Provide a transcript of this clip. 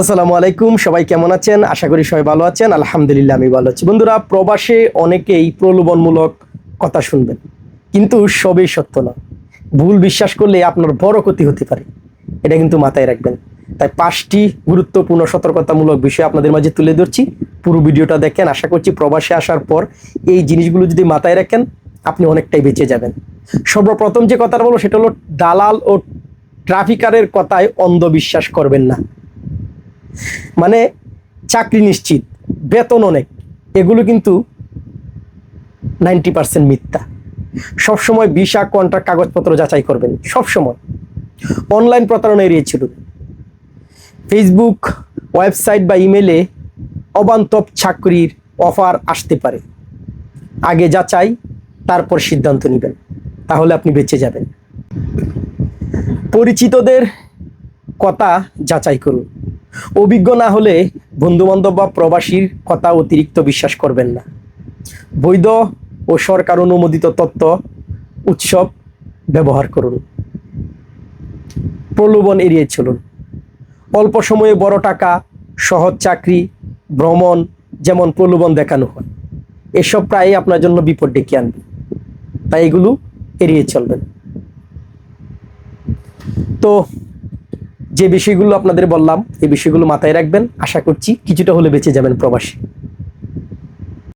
আসসালামু আলাইকুম, সবাই কেমন আছেন? আশা করি সবাই ভালো আছেন। আলহামদুলিল্লাহ, আমি ভালো আছি। বন্ধুরা, প্রবাসে অনেকেই প্রলোভনমূলক কথা শুনবেন, কিন্তু সবই সত্য না। ভুল বিশ্বাস করলে আপনার বড় ক্ষতি হতে পারে। এটা কিন্তু মাথায় রাখবেন। তাই পাঁচটি গুরুত্বপূর্ণ সতর্কতামূলক বিষয় আপনাদের মাঝে তুলে ধরছি। পুরো ভিডিওটা দেখেন। আশা করছি প্রবাসে আসার পর এই জিনিসগুলো যদি মাথায় রাখেন, আপনি অনেকটাই বেঁচে যাবেন। সর্বপ্রথম যে কথাটা বলব, সেটা হলো, দালাল ও ট্রাফিকারের কথায় অন্ধবিশ্বাস করবেন না। মানে চাকরি নিশ্চিত, বেতন অনেক, এগুলো কিন্তু নাইনটি পার্সেন্ট মিথ্যা। সবসময় ভিসা, কন্ট্রাক্ট, কাগজপত্র যাচাই করবেন, সবসময়। অনলাইন প্রতারণা এড়িয়ে ছিল ফেসবুক ওয়েবসাইট বা ইমেলে অবান্তব চাকরির অফার আসতে পারে। আগে যাচাই, তারপর সিদ্ধান্ত নেবেন, তাহলে আপনি বেঁচে যাবেন। পরিচিতদের কথা যাচাই করুন। অভিজ্ঞ না হলে বন্ধুবান্ধব বা প্রবাসীর কথা অতিরিক্ত বিশ্বাস করবেন না। বৈধ ও সরকার অনুমোদিত তত্ত্ব উৎসব ব্যবহার করুন। প্রলোভন এড়িয়ে চলুন। অল্প সময়ে বড় টাকা, সহজ চাকরি, ভ্রমণ যেমন প্রলোভন দেখানো হয়, এসব প্রায়ই আপনার জন্য বিপদ ডেকে আনবে। তাই এগুলো এড়িয়ে চলবেন। তো যে বিষয়গুলো আপনাদের বললাম, এই বিষয়গুলো মাথায় রাখবেন। আশা করছি কিছুটা হলে বেঁচে যাবেন প্রবাসী।